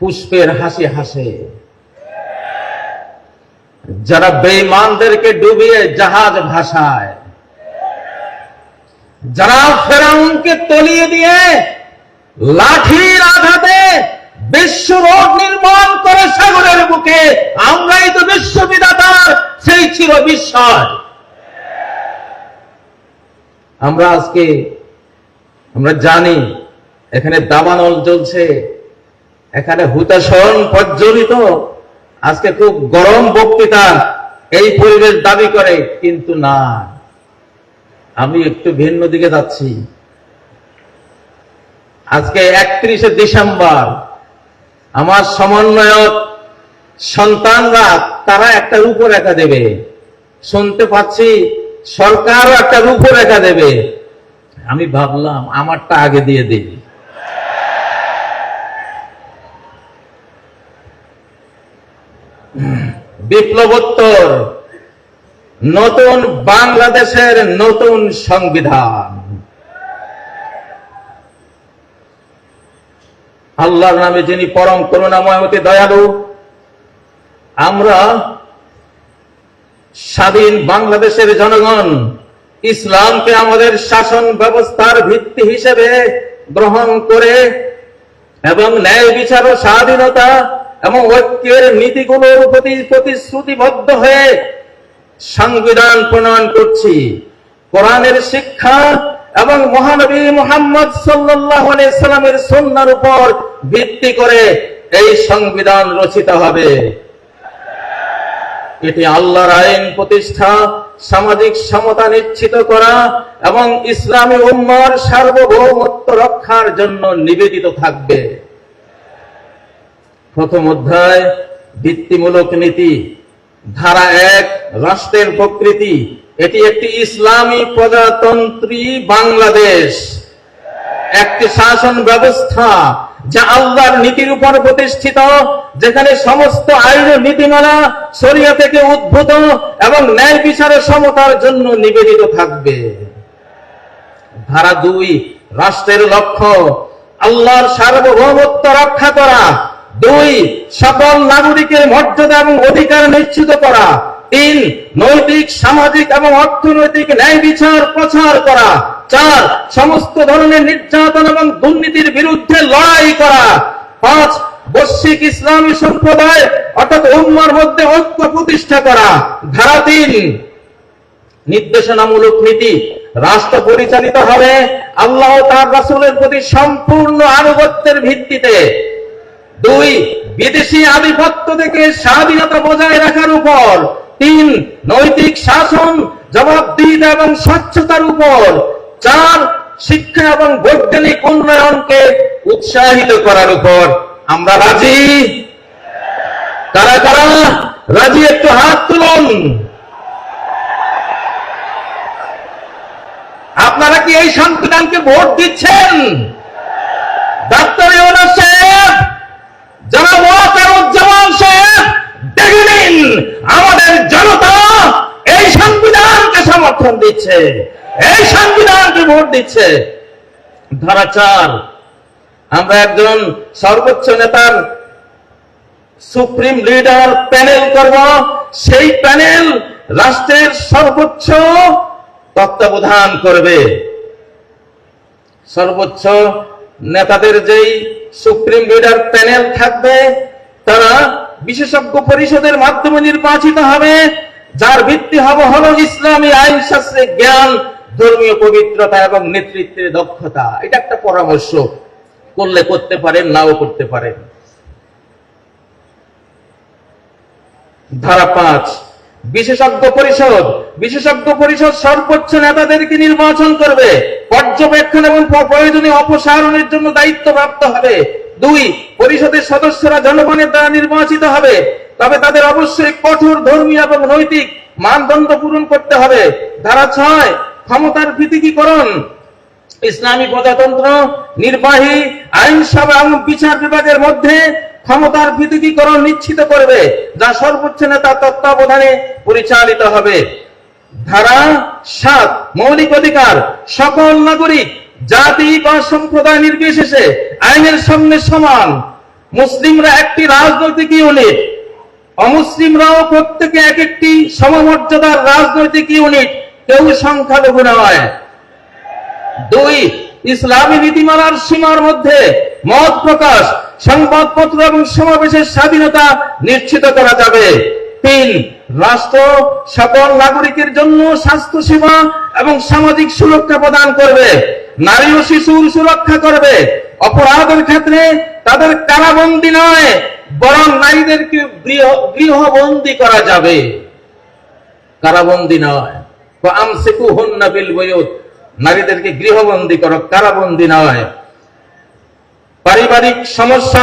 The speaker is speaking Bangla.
পুষ্পের হাসি হাসে। যারা বেঈমানদেরকে ডুবিয়ে জাহাজ ভাসায়। যারা ফেরাউনকে তলিয়ে দিয়ে লাঠির আঘাতে বিশ্ব রোড নির্মাণ করে সাগরের বুকে, আমরাই তো বিশ্ববিদাতার সেই ছিল বিস্ময়। আমরা আজকে, আমরা জানি এখানে দাবানল চলছে এখানে হুতাশন প্রজ্বলিত। আজকে খুব গরম বক্তৃতা এই পরিবেশ দাবি করে, কিন্তু না। আমি একটু ভিন্ন দিকে যাচ্ছি। আজকে একত্রিশে ডিসেম্বর, আমার সমন্বয়ক সন্তানরা, তারা একটা রূপরেখা দেবে। শুনতে পাচ্ছি সরকারও একটা রূপরেখা দেবে। আমি ভাবলাম, আমারটা আগে দিয়ে দিই। বিপ্লবোত্তর, নতুন বাংলাদেশের নতুন সংবিধান। আল্লাহর নামে যিনি পরম করুণাময় অতি দয়ালু, আমরা স্বাধীন বাংলাদেশের জনগণ, ইসলামকে আমাদের শাসন ব্যবস্থার ভিত্তি হিসেবে গ্রহণ করে এবং ন্যায় বিচার ও স্বাধীনতা এবং ঐক্যের নীতিগুলোর প্রতি প্রতিশ্রুতিবদ্ধ হয়ে সংবিধান প্রণয়ন করছি। কোরআনের শিক্ষা এবং মহানবী মোহাম্মদ সাল্লামের সন্ন্যার উপর ভিত্তি করে এই সংবিধান রচিত হবে। এটি আল্লাহর আইন প্রতিষ্ঠা, সামাজিক সমতা নিশ্চিত করা এবং ইসলামী উম্মার সার্বভৌমত্ব রক্ষার জন্য নিবেদিত থাকবে। প্রথম অধ্যায়, ভিত্তিমূলক নীতি। ধারা এক, রাষ্ট্রের প্রকৃতি। এটি একটি ইসলামী প্রজাতন্ত্রী বাংলাদেশ। একটি শাসন ব্যবস্থা যা আল্লাহর নীতির উপর প্রতিষ্ঠিত, যেখানে সমস্ত আইন নীতিমালা সরিয়া থেকে উদ্ভূত এবং ন্যায় বিচারের সমতার জন্য নিবেদিত থাকবে। ধারা দুই, রাষ্ট্রের লক্ষ্য, আল্লাহর সার্বভৌমত্ব রক্ষা করা। দুই সকল নাগরিকের মর্যাদা এবং অধিকার নিশ্চিত করা। তিন, নৈতিক, সামাজিক এবং অর্থনৈতিক ন্যায় বিচার প্রচার করা। চার, সমস্ত ধরনের নির্যাতন এবং দুর্নীতির বিরুদ্ধে লড়াই করা। পাঁচ, বৈশ্বিক ইসলামী সম্প্রদায় অর্থাৎ উম্মার মধ্যে ঐক্য প্রতিষ্ঠা করা। ধারা তিন, নির্দেশনামূলক নীতি। রাষ্ট্র পরিচালিত হবে আল্লাহ তার রাসুলের প্রতি সম্পূর্ণ আনুগত্যের ভিত্তিতে। দুই, বিদেশি আধিপত্য থেকে স্বাধীনতা বজায় রাখার উপর। তিন, নৈতিক শাসন, জবাবদিহিতা এবং স্বচ্ছতার উপর। চার, শিক্ষা এবং বৈজ্ঞানিক উন্নয়নকে উৎসাহিত করার উপর। আমরা রাজি? কারা কারা? রাজি, একটু হাত তুলুন। আপনারা কি এই সংবিধানকে ভোট দিচ্ছেন? ডাক্তার ইউনুস সাহেব যারা মহাকারুজ্জামান সাহেব দেখে নিন আমাদের জনতা এই সংবিধানকে সমর্থন দিচ্ছে। এই সংবিধানকে ভোট দিচ্ছে। ধারা চার, আমরা একজন সর্বোচ্চ নেতার সুপ্রিম লিডার প্যানেল করব। সেই প্যানেল রাষ্ট্রের সর্বোচ্চ তত্ত্বাবধান করবে। সর্বোচ্চ নেতাদের যেই সুপ্রিম লিডার প্যানেল থাকবে, তারা বিশেষজ্ঞ পরিষদের মাধ্যমে নির্বাচিত হবে। যার ভিত্তি হবে হলো ইসলামী আইন শাস্ত্রের জ্ঞান, ধর্মীয় পবিত্রতা এবং নেতৃত্বের দক্ষতা। এটা একটা পরামর্শ। করলে করতে পারেন, নাও করতে পারেন। ধারা পাঁচ, বিশেষজ্ঞ পরিষদ। বিশেষজ্ঞ পরিষদ সর্বোচ্চ নেতাদেরকে নির্বাচন করবে। পর্যবেক্ষণ এবং প্রয়োজনীয় অপসারণের জন্য দায়িত্ব প্রাপ্ত হবে। দুই, পরিষদের সদস্যরা জনগণের দ্বারা নির্বাচিত হবে। তবে তাদের অবশ্যই কঠোর ধর্মীয় এবং নৈতিক মানদণ্ড পূরণ করতে হবে। ধারা ছয়, ক্ষমতার পৃথকীকরণ ইসলামী প্রজাতন্ত্র, নির্বাহী, আইনসভা এবং বিচার বিভাগের মধ্যে ক্ষমতার পৃথকীকরণ নিশ্চিত করবে, যা সর্বোচ্চ নেতা তত্ত্বাবধানে পরিচালিত হবে। ধারা সাত, মৌলিক অধিকার। সকল নাগরিক, জাতি বা সম্প্রদায় নির্বিশেষে আইনের সামনে সমান। মুসলিমরা একটি রাজনৈতিক ইউনিট অমুসলিমরাও প্রত্যেকে এক একটি সমমর্যাদার রাজনৈতিক ইউনিট কেউ সংখ্যালঘু নয়। দুই, ইসলামী নীতিমালার সীমার মধ্যে মত প্রকাশ, সংবাদপত্র এবং সমাবেশের স্বাধীনতা নিশ্চিত করা যাবে। তিন, রাষ্ট্র সকল নাগরিকের জন্য স্বাস্থ্য সেবা এবং সামাজিক সুরক্ষা প্রদান করবে। নারী ও শিশুর সুরক্ষা করবে। অপরাধের ক্ষেত্রে তাদের কারাবন্দি নয়, বরং নারীদেরকে গৃহ, গৃহবন্দী করা যাবে। কারাবন্দি নয়। নারীদেরকে গৃহবন্দী করো, কারাবন্দি নয়। পারিবারিক সমস্যা